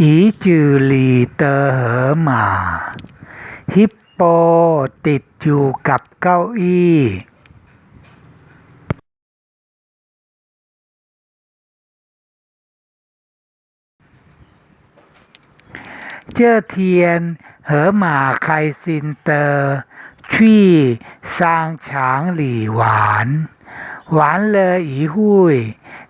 อีจือลีเตอเหอหมา ฮิปโปติดอยู่กับเก้าอี้เจ้าเทียน เหอหมาไคซินเตอร์ชี่ซางฉางหลี่หวาน หวานเลออีหุย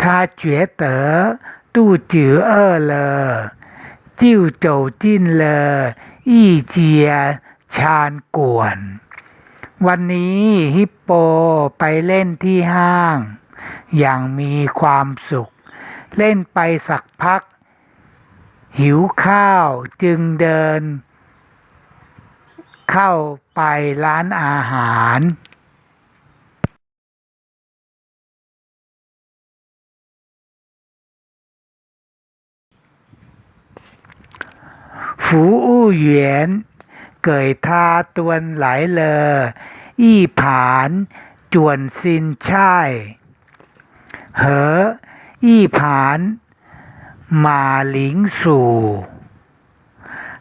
ทาเจ๋เต๋อตู้จือเออเลอ 就走进了一家ชานกวน วันนี้ฮิปโปไปเล่นที่ห้าง อย่างมีความสุข เล่นไปสักพัก หิวข้าวจึงเดิน เข้าไปร้านอาหาร 服务员给他端来了一盘卷心菜和一盘马铃薯，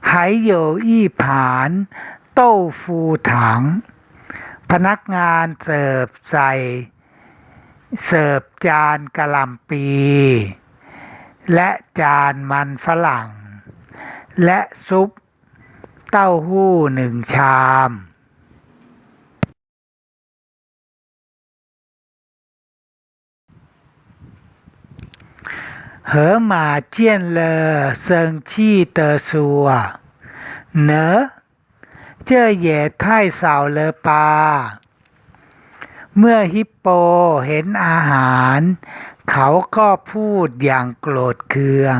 还有一盘豆腐糖。พนักงานเสิร์ฟใส่ เสิร์ฟจานกะหล่ำปี และจานมันฝรั่ง และซุป เต้าหู้หนึ่งชามเหอหมาเจียนเลอเซิงชี่เตอซัวเนอเจ้เหย่ไทสาวเลอปา เมื่อฮิปโปเห็นอาหาร เขาก็พูดอย่างโกรธเคือง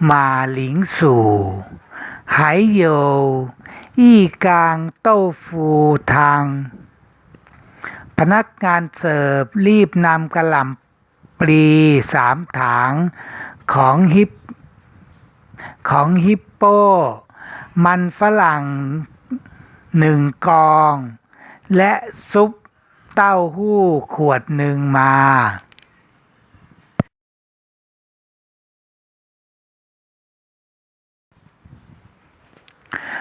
马铃薯，还有一缸豆腐汤。พนักงานเสิร์ฟรีบนำกระหล่ำปลีสามถังของฮิป ของฮิปโป มันฝรั่งหนึ่งกอง และซุปเต้าหู้ขวดหนึ่งมา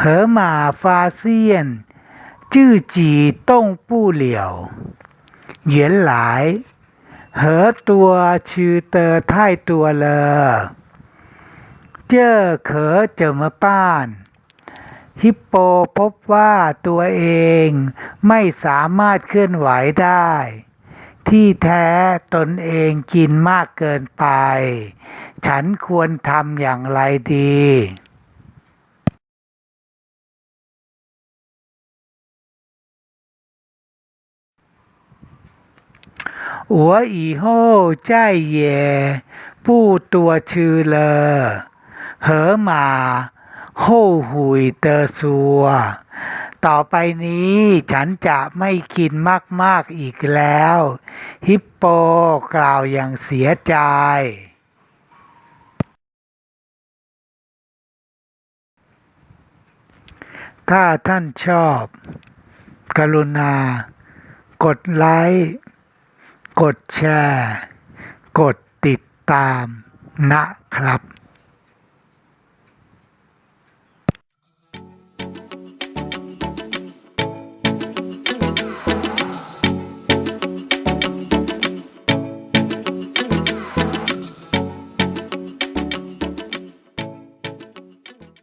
河马发现自己动不了，原来河多吃的太多了，这可怎么办？ฮิปโปพบว่าตัวเองไม่สามารถเคลื่อนไหวได้ ที่แท้ตนเองกินมากเกินไป ฉันควรทำอย่างไรดี 我以后再也不多吃了。河马后悔地说ต่อไปนี้ฉันจะไม่กินมากๆอีกแล้ว ฮิปโปกล่าวอย่างเสียใจ ถ้าท่านชอบ กรุณา กดไลค์ กดแชร์ กดติดตามนะครับ